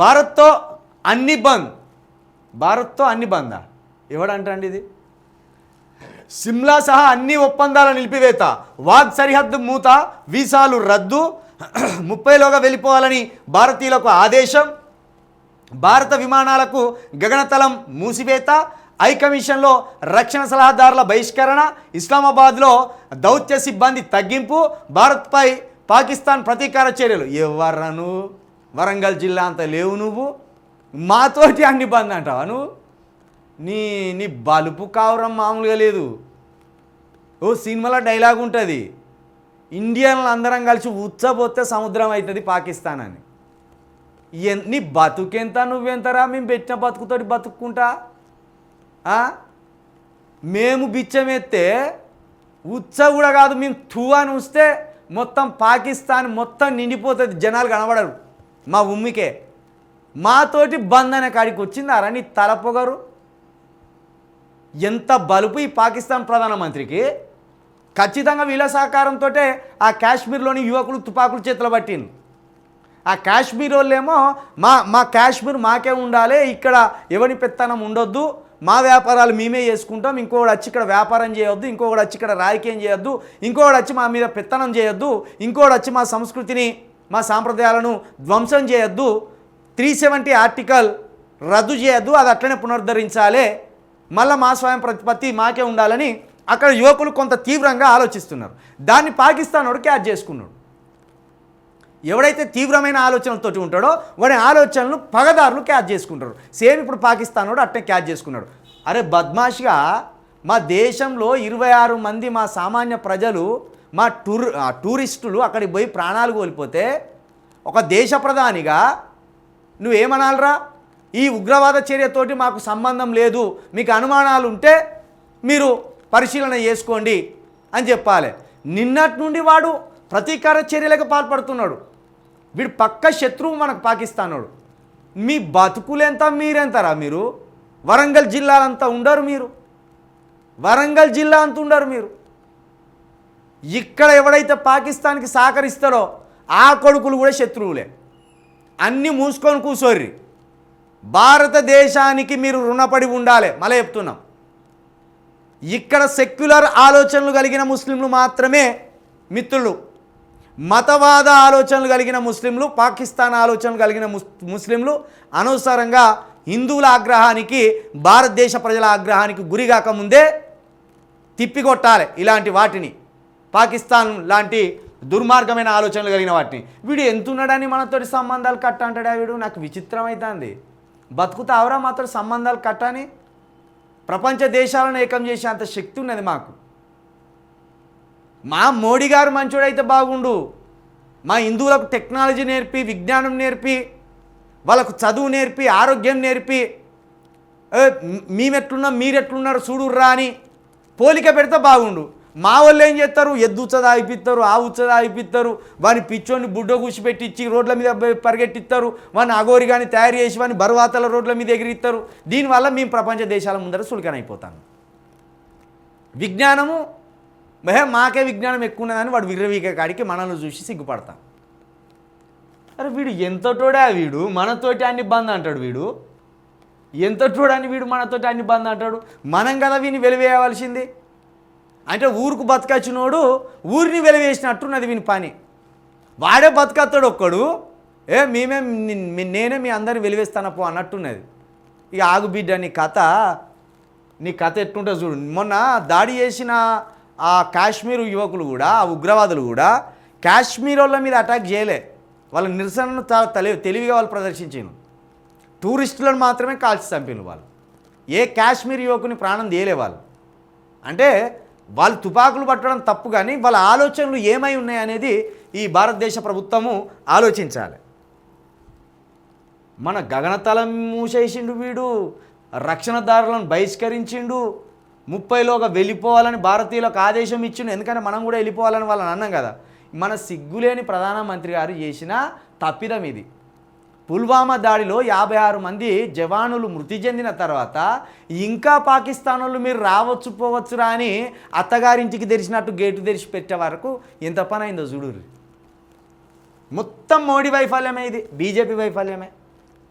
భారత్తో అన్ని బంద్. భారత్తో అన్ని బందా? ఎవడంటండి ఇది? సిమ్లా సహా అన్ని ఒప్పందాల నిలిపివేత. వాగ్ సరిహద్దు మూత వీసాలు రద్దు ముప్పైలోగా వెళ్ళిపోవాలని భారతీయులకు ఆదేశం. భారత విమానాలకు గగనతలం మూసివేత. హైకమిషన్లో కమిషన్లో రక్షణ సలహాదారుల బహిష్కరణ. ఇస్లామాబాద్లో దౌత్య సిబ్బంది తగ్గింపు. భారత్పై పాకిస్తాన్ ప్రతీకార చర్యలు. ఎవరను వరంగల్ జిల్లా అంత లేవు నువ్వు. మాతోటి అన్ని బంద్ అంటావా నువ్వు? నీ నీ బలుపు కావరం మామూలుగా లేదు. ఓ సినిమాలో డైలాగ్ ఉంటుంది. ఇండియన్లు అందరం కలిసి ఉచ్చబోతే సముద్రం అవుతుంది పాకిస్తాన్ అని. నీ బతుకెంత నువ్వెంతరా మేము పెట్టిన బతుకుతోటి బతుక్కుంటా? మేము బిచ్చమెత్తే ఉచ్చ కూడా కాదు మేము థూ అని మొత్తం పాకిస్తాన్ మొత్తం నిండిపోతుంది జనాలు కనబడరు. మా ఉమ్మికే. మాతోటి బంద్ అనే కాడికి వచ్చిందారా నీ తలపొగరు ఎంత బలుపు ఈ పాకిస్తాన్ ప్రధానమంత్రికి? ఖచ్చితంగా వీళ్ళ సహకారంతో ఆ కాశ్మీర్లోని యువకులు తుపాకులు చేతులు పట్టింది ఆ కాశ్మీర్ వాళ్ళేమో మా మా కాశ్మీర్ మాకే ఉండాలి ఇక్కడ ఎవరి పెత్తనం ఉండొద్దు మా వ్యాపారాలు మేమే చేసుకుంటాం ఇంకొకటి వచ్చి ఇక్కడ వ్యాపారం చేయొద్దు ఇంకొకటి వచ్చి ఇక్కడ రాజకీయం చేయొద్దు ఇంకొకటి వచ్చి మా మీద పెత్తనం చేయొద్దు ఇంకొకటి వచ్చి మా సంస్కృతిని మా సాంప్రదాయాలను ధ్వంసం చేయొద్దు. త్రీ సెవెంటీ ఆర్టికల్ రద్దు చేయొద్దు. అది అట్లనే పునరుద్ధరించాలి. మళ్ళీ మా స్వయం ప్రతిపత్తి మాకే ఉండాలని అక్కడ యువకులు కొంత తీవ్రంగా ఆలోచిస్తున్నారు. దాన్ని పాకిస్తాన్ వాడు క్యాచ్ చేసుకున్నాడు. ఎవడైతే తీవ్రమైన ఆలోచనలతోటి ఉంటాడో వాడి ఆలోచనలు పగదారులు క్యాచ్ చేసుకుంటారు. సేమ్ ఇప్పుడు పాకిస్తాన్ వాడు అట్నే క్యాచ్ చేసుకున్నాడు. అరే బద్మాష్గా మా దేశంలో ఇరవై ఆరు మంది మా సామాన్య ప్రజలు మా టూర్ ఆ టూరిస్టులు అక్కడికి పోయి ప్రాణాలు కోల్పోతే ఒక దేశ ప్రధానిగా నువ్వేమనాలరా? ఈ ఉగ్రవాద చర్యతోటి మాకు సంబంధం లేదు మీకు అనుమానాలు ఉంటే మీరు పరిశీలన చేసుకోండి అని చెప్పాలి. నిన్నటి నుండి వాడు ప్రతీకార చర్యలకు పాల్పడుతున్నాడు. వీడు పక్క శత్రువు మనకు పాకిస్తానోడు. మీ బతుకులెంత మీరెంతరా మీరు? వరంగల్ జిల్లాలంతా ఉండరు మీరు. వరంగల్ జిల్లా అంత ఉండరు మీరు. ఇక్కడ ఎవడైతే పాకిస్తాన్కి సహకరిస్తారో ఆ కొడుకులు కూడా శత్రువులే. అన్నీ మూసుకొని కూసోర్రి. భారతదేశానికి మీరు రుణపడి ఉండాలి. మళ్ళీ చెప్తున్నాం. ఇక్కడ సెక్యులర్ ఆలోచనలు కలిగిన ముస్లింలు మాత్రమే మిత్రులు. మతవాద ఆలోచనలు కలిగిన ముస్లింలు పాకిస్తాన్ ఆలోచనలు కలిగిన ముస్ ముస్లింలు అనవసరంగా హిందువుల ఆగ్రహానికి భారతదేశ ప్రజల ఆగ్రహానికి గురి కాకముందే తిప్పికొట్టాలి ఇలాంటి వాటిని. పాకిస్తాన్ లాంటి దుర్మార్గమైన ఆలోచనలు కలిగిన వాటిని. వీడు ఎంతున్నాడని మనతోటి సంబంధాలు కట్ట అంటాడా వీడు? నాకు విచిత్రం అవుతుంది బతుకుతావరా మాతో సంబంధాలు కట్టని? ప్రపంచ దేశాలను ఏకం చేసే అంత శక్తి ఉన్నది మాకు. మా మోడీ గారు మంచోడైతే బాగుండు. మా హిందువులకు టెక్నాలజీ నేర్పి విజ్ఞానం నేర్పి వాళ్ళకు చదువు నేర్పి ఆరోగ్యం నేర్పి ఏ, మేమెట్లున్నాం మీరెట్లున్నారు చూడుర్రా అని పోలిక పెడితే బాగుండు. మా వాళ్ళు ఏం చేస్తారు? ఎద్దు ఉచ్చద ఆగిపిస్తారు ఆ ఉచ్చద ఆగిపిస్తారు వాని పిచ్చోని బుడ్డ ఇచ్చి రోడ్ల మీద పరిగెట్టిస్తారు వాని అగోరి కానీ తయారు చేసి వాని బరువాతల రోడ్ల మీద ఎగిరిస్తారు. దీనివల్ల మేము ప్రపంచ దేశాల ముందర సులికనైపోతాను విజ్ఞానము మహే మాకే విజ్ఞానం ఎక్కువ ఉన్నదని వాడు విర్రవీక కాడికి మనల్ని చూసి సిగ్గుపడతాం. అరే వీడు ఎంతటోడా వీడు? మనతోటి అన్ని బంద్ అంటాడు వీడు. ఎంతటోడని వీడు మనతోటి అన్ని బంద్ అంటాడు? మనం కదా వీని వెలివేయవలసింది. అంటే ఊరుకు బతకచ్చినోడు ఊరిని వెలివేసినట్టున్నది వీని పని. వాడే బతకత్తాడు ఒక్కడు. ఏ మేమే నేనే మీ అందరిని వెలివేస్తానపో అన్నట్టున్నది. ఇక ఆగు బిడ్డ నీ కథ నీ కథ ఎట్టుంటుంది చూడు. మొన్న దాడి చేసిన ఆ కాశ్మీర్ యువకులు కూడా ఆ ఉగ్రవాదులు కూడా కాశ్మీర్ వాళ్ళ మీద అటాక్ చేయలే. వాళ్ళ నిరసనను చాలా తెలి తెలివిగా వాళ్ళు ప్రదర్శించారు టూరిస్టులను మాత్రమే కాల్చి చంపిన వాళ్ళు. ఏ కాశ్మీర్ యువకుని ప్రాణం తీయలే వాళ్ళు. అంటే వాళ్ళు తుపాకులు పట్టడం తప్పు కానీ వాళ్ళ ఆలోచనలు ఏమై ఉన్నాయనేది ఈ భారతదేశ ప్రభుత్వము ఆలోచించాలి. మన గగనతలం మూసేసిండు వీడు రక్షణదారులను బహిష్కరించిండు ముప్పైలోగా వెళ్ళిపోవాలని భారతీయులకు ఆదేశం ఇచ్చిండు. ఎందుకంటే మనం కూడా వెళ్ళిపోవాలని వాళ్ళని అన్నాం కదా. మన సిగ్గులేని ప్రధానమంత్రి గారు చేసిన తప్పిదం ఇది. పుల్వామా దాడిలో యాభై ఆరు మంది జవానులు మృతి చెందిన తర్వాత ఇంకా పాకిస్తాన్ వాళ్ళు మీరు రావచ్చు పోవచ్చురా అని అత్తగారింటికి తెరిచినట్టు గేటు తెరిచి పెట్టే వరకు ఎంత పని అయిందో చూడు మొత్తం మోడీ వైఫల్యమే ఇది బీజేపీ వైఫల్యమే.